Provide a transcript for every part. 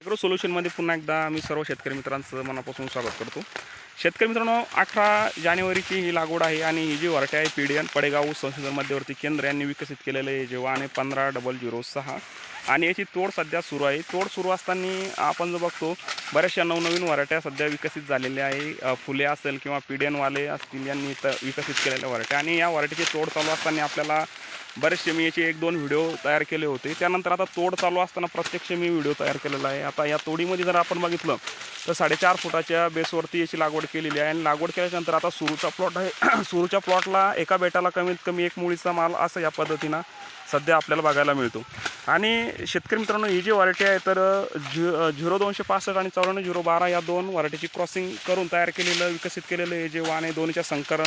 Agro सोल्युशनमध्ये पुन्हा एकदा मी सर्व शेतकरी मित्रांचं मनापासून स्वागत करतो. शेतकरी मित्रांनो अठरा जानेवारीची ही लागवड आहे आणि ही जी वरटी आहे पीडीएन पडेगाव संशोधन मध्यवर्ती केंद्र यांनी विकसित केलेलं आहे जेव्हा आणि पंधरा डबल झिरो सहा. आणि याची तोड सध्या सुरू आहे. तोड सुरू असताना आपण जो बघतो बऱ्याचशा नवनवीन व्हरायट्या सध्या विकसित झालेल्या आहे. फुले असेल किंवा पिढ्यांवाले एनवाले असतील यांनी तर विकसित केलेल्या व्हरायट्या आणि या व्हरायटीची तोड चालू असताना आपल्याला बरेचसे मी याचे एक दोन व्हिडिओ तयार केले होते. त्यानंतर आता तोड चालू असताना प्रत्यक्ष मी व्हिडिओ तयार केलेला आहे. आता या तोडीमध्ये जर आपण बघितलं तर साडेचार फुटाच्या बेसवरती याची लागवड केलेली आहे. आणि लागवड केल्याच्यानंतर आता सुरूचा प्लॉट आहे. सुरूच्या प्लॉटला एका बेटाला कमीत कमी एक मुळीचा माल असं या पद्धतीनं सध्या आपल्याला बघायला मिळतो. आणि शेतकरी मित्रांनो ही जी व्हरायटी आहे तर झि झिरो दोनशे पासष्ट आणि चौऱ्याण्णव झिरो बारा या दोन व्हरायटीची क्रॉसिंग करून तयार केलेलं विकसित केलेलं हे जे वाण आहे दोन्हीच्या संकर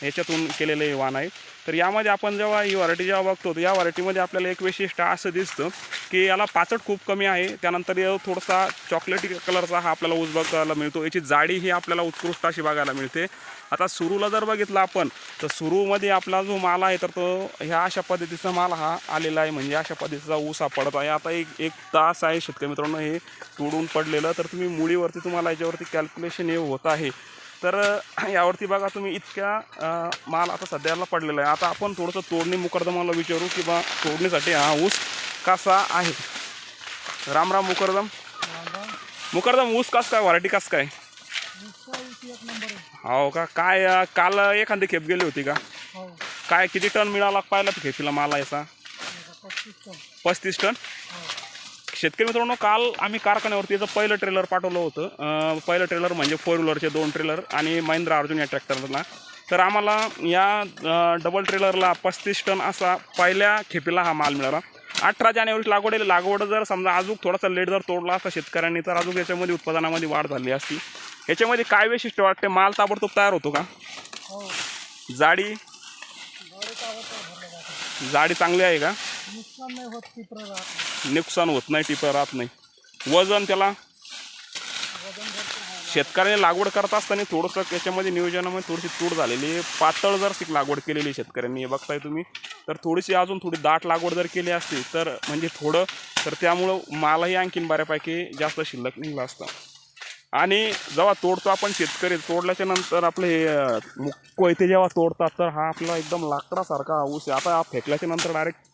ह्याच्यातून केलेलं हे वाण आहे तर यामध्ये आपण जेव्हा ही व्हरायटी जेव्हा बघतो तर या व्हरायटीमध्ये आपल्याला एक वैशिष्ट्य असं दिसतं की याला पाचट खूप कमी आहे. त्यानंतर थोडासा चॉकलेटी कलरचा हा आपल्याला ऊस बघायला मिळतो. याची जाडी ही आपल्याला उत्कृष्ट अशी बघायला मिळते. आता सुरूला जर बघितलं आपण तर सुरूमध्ये आपला जो माल आहे तर तो ह्या अशा पद्धतीचा माल हा आलेला आहे. म्हणजे अशा पद्धतीचा ऊस हा पडत आहे. आता एक एक तास आहे शेतकरी मित्रांनो हे तोडून पडलेलं. तर तुम्ही मुळीवरती तुम्हाला याच्यावरती कॅल्क्युलेशन हे होत आहे. तर यावरती बघा तुम्ही इतक्या माल आता सध्याला पडलेला आहे. आता आपण थोडंसं तोडणी मुकरदमाला विचारू की बा तोडणीसाठी हा ऊस कसा आहे? राम राम मुकरदम. मुकरदम ऊस कस काय? व्हरायटी कस काय? हो का? काय काल एखादी खेप गेली होती का? काय किती टन मिळाला? पाहिला तर खेपीला माल याचा. पस्तीस टन? शेतकरी मित्रांनो काल आम्ही कारखान्यावरती याचं पहिलं ट्रेलर पाठवलं होतं. पहिलं ट्रेलर म्हणजे फोर व्हीलरचे दोन ट्रेलर आणि महिंद्रा अर्जुन या ट्रॅक्टरला तर आम्हाला या डबल ट्रेलरला पस्तीस टन असा पहिल्या खेपीला हा माल मिळाला. अठरा जानेवारी लागवड आहे. लागवड जर समजा अजून थोडासा लेट जर तोडला असता शेतकऱ्यांनी तर अजून याच्यामध्ये उत्पादनामध्ये वाढ झाली असती. याच्यामध्ये काय वैशिष्ट्य वाटते? माल ताबडतोब तयार होतो का? जाडी? जाडी चांगली आहे का? नुकसान होत नाही टिपर राहत नाही. वजन त्याला शेतकऱ्याने लागवड करत असताना थोडंसं त्याच्यामध्ये नियोजनामध्ये थोडीशी तूट झालेली आहे. पातळ जर ती लागवड केलेली शेतकऱ्यांनी हे बघताय तुम्ही तर थोडीशी अजून थोडी दाट लागवड जर केली असती तर म्हणजे थोडं तर त्यामुळं मालही आणखीन बऱ्यापैकी जास्त शिल्लक निघलं असतं. आणि जेव्हा तोडतो आपण शेतकरी तोडल्याच्या नंतर आपले हे कोयते जेव्हा तोडतात तर हा आपला एकदम लाकडासारखा ऊस आहे. आता फेकल्याच्या नंतर डायरेक्ट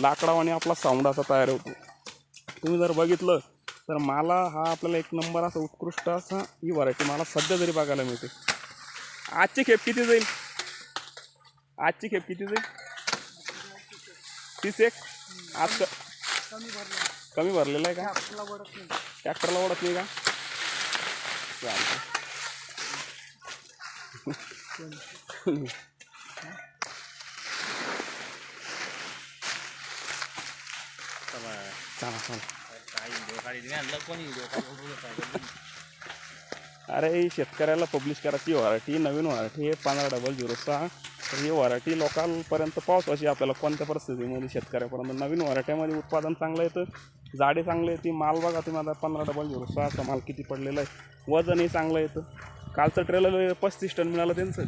लाकडावाने आपला साऊंड असा तयार होतो. तुम्ही जर बघितलं तर मला हा आपल्याला एक नंबर असा उत्कृष्ट असा ही व्हरायटी मला सध्या जरी बघायला मिळते. आजची खेप किती जाईल? आजची खेप किती जाईल? तीस एक? आज कमी भरलेला भरलेलं आहे का? ट्रॅक्टरला ओढत नाही का? चालतं चला चला. अरे शेतकऱ्याला पब्लिश करायची व्हरायटी नवीन व्हरायटी आहे पंधरा डबल झिरो सहा. तर ही व्हरायटी लोकांपर्यंत पोहोचवायची आपल्याला कोणत्या परिस्थितीमध्ये शेतकऱ्यापर्यंत. नवीन व्हरायटीमध्ये उत्पादन चांगलं येतं जाडे चांगले येते माल बघा तुम्ही आता पंधरा डबल झिरो सहाचा माल किती पडलेला आहे. वजनही चांगलं येतं. कालचं ट्रेलर पस्तीस टन मिळालं त्यांचं.